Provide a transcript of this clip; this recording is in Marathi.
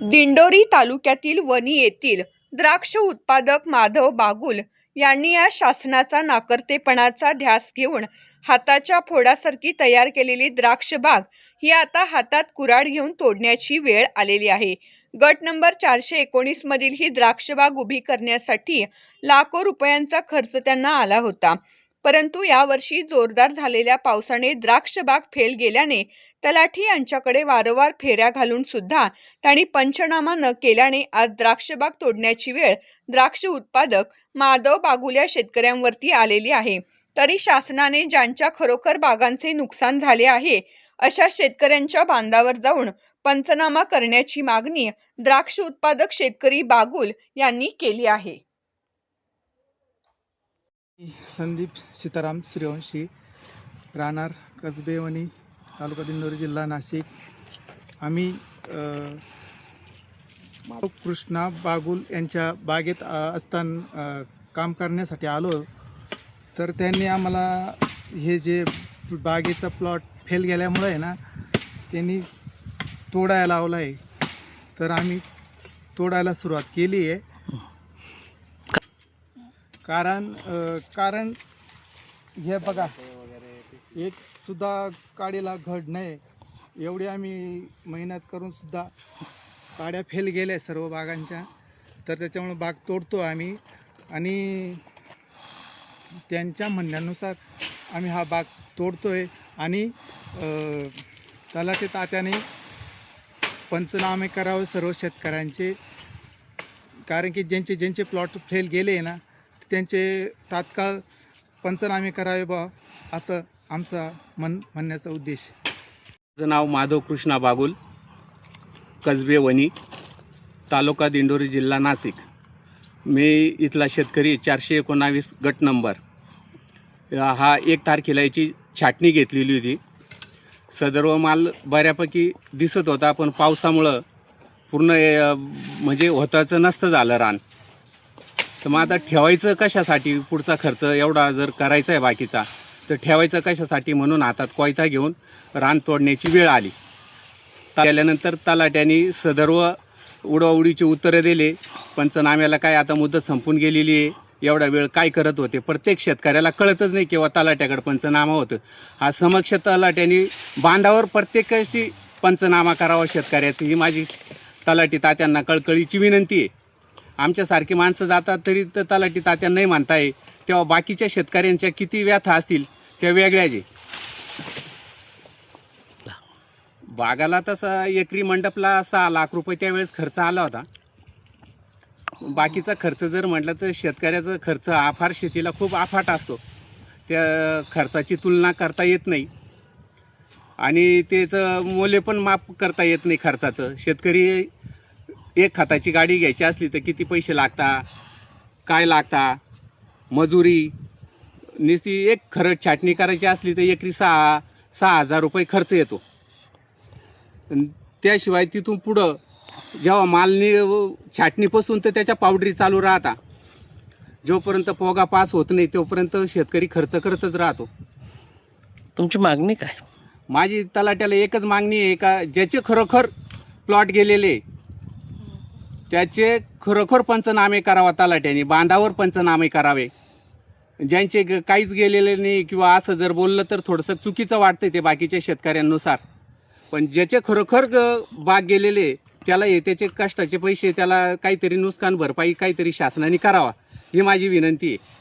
दिंडोरी तालुक्यातील वणी येथील द्राक्ष उत्पादक माधव बागुल यांनी या शासनाचा नाकर्तेपणाचा ध्यास घेऊन हाताच्या फोडासारखी तयार केलेली द्राक्ष बाग ही आता हातात कुऱ्हाड घेऊन तोडण्याची वेळ आलेली आहे. गट नंबर चारशे एकोणीसमधील ही द्राक्षबाग उभी करण्यासाठी लाखो रुपयांचा खर्च त्यांना आला होता. परंतु यावर्षी जोरदार झालेल्या पावसाने द्राक्षबाग फेल गेल्याने तलाठी यांच्याकडे वारंवार फेऱ्या घालून सुद्धा त्यांनी पंचनामा न केल्याने आज द्राक्षबाग तोडण्याची वेळ द्राक्ष उत्पादक माधव बागुल या शेतकऱ्यांवरती आलेली आहे. तरी शासनाने ज्यांच्या खरोखर बागांचे नुकसान झाले आहे अशा शेतकऱ्यांच्या बांधावर जाऊन पंचनामा करण्याची मागणी द्राक्ष उत्पादक शेतकरी बागुल यांनी केली आहे. संदीप सीताराम सूर्यवंशी राहणार कसबेवणी तालुका दिंडोरी जिल्हा नाशिक. आम्ही कृष्णा बागुल यांच्या बागेत असताना काम करण्यासाठी आलो. तर त्यांनी आम्हाला हे जे बागेचा प्लॉट फेल गेल्यामुळं आहे ना त्यांनी तोडायला लावला आहे तर आम्ही तोडायला सुरुवात केली आहे कारण अ, कारण हे बघा एक सुद्धा काडीला घड नाही एवढी आम्ही मेहनत करून सुद्धा काड्या फेल गेल्या सर्व बागांच्या. तर त्याच्यामुळे बाग तोडतो आम्ही. आणि त्यांच्या म्हणण्यानुसार आम्ही हा बाग तोडतोय. आणि अ, ते तात्याने पंचनामे करावे सर्व शेतकऱ्यांचे. कारण की ज्यांचे ज्यांचे प्लॉट फेल गेले ना त्यांचे तात्काळ पंचनामे करावे बा असं आमचा मन म्हणण्याचा उद्देश माझं नाव माधव कृष्णा बागुल कसबे वणी तालुका दिंडोरी जिल्हा नाशिक. मी इथला शेतकरी चारशे एकोणावीस गट नंबर. हा एक तारखेला याची छाटणी घेतलेली होती. सदर्व माल बऱ्यापैकी दिसत होता पण पावसामुळं पूर्ण म्हणजे होताचं नसतं झालं रान. तर मग आता ठेवायचं कशासाठी पुढचा खर्च एवढा जर करायचा आहे बाकीचा तर ठेवायचं कशासाठी म्हणून हातात कोयता घेऊन रान तोडण्याची वेळ आली. गेल्यानंतर तलाट्याने सदर्व उडवाउडीची उत्तरं दिले. पंचनाम्याला काय आता मुदत संपून गेलेली आहे एवढा वेळ काय करत होते प्रत्येक शेतकऱ्याला कळतच नाही किंवा तलाट्याकडे पंचनामा होतं. हा समक्ष तलाट्याने बांधावर प्रत्येकाची पंचनामा करावा शेतकऱ्याची ही माझी तलाटी तात्यांना कळकळीची विनंती आहे. आमच्यासारखी माणसं जातात तरी तर तलाठी तात्या नाही मानताय. तेव्हा बाकीच्या शेतकऱ्यांच्या किती व्यथा असतील त्या वेगळ्याचे. बागाला तसा एकरी मंडपला सहा लाख रुपये त्यावेळेस खर्च आला होता. बाकीचा खर्च जर म्हटलं तर शेतकऱ्याचा खर्च आफार शेतीला खूप आफाट असतो. त्या खर्चाची तुलना करता येत नाही. आणि त्याचं मूल्य पण माफ करता येत नाही खर्चाचं. शेतकरी एक खताची गाडी घ्यायची असली तर किती पैसे लागता? काय लागता? मजुरी? नुसती एक खरड छाटणी करायची असली तर एकरी सहा सहा हजार रुपये खर्च येतो. त्याशिवाय तिथून पुढं जेव्हा मालनी छाटणीपासून तर त्याच्या पावडरी चालू राहता. जोपर्यंत पोगा पास होत नाही तोपर्यंत शेतकरी खर्च करतच राहतो. तुमची मागणी काय? माझी तलाट्याला एकच मागणी आहे का ज्याचे खरोखर प्लॉट गेलेले त्याचे खरोखर पंचनामे करावा तलाट्याने बांधावर पंचनामे करावे. ज्यांचे ग- काहीच गेलेले नाही किंवा असं जर बोललं तर थोडंसं चुकीचं वाटतं ते बाकीच्या शेतकऱ्यांनुसार. पण ज्याचे खरोखर ग- बाग गेलेले त्याला हे त्याचे कष्टाचे पैसे त्याला काहीतरी नुकसान भरपाई काहीतरी शासनाने करावा ही माझी विनंती आहे.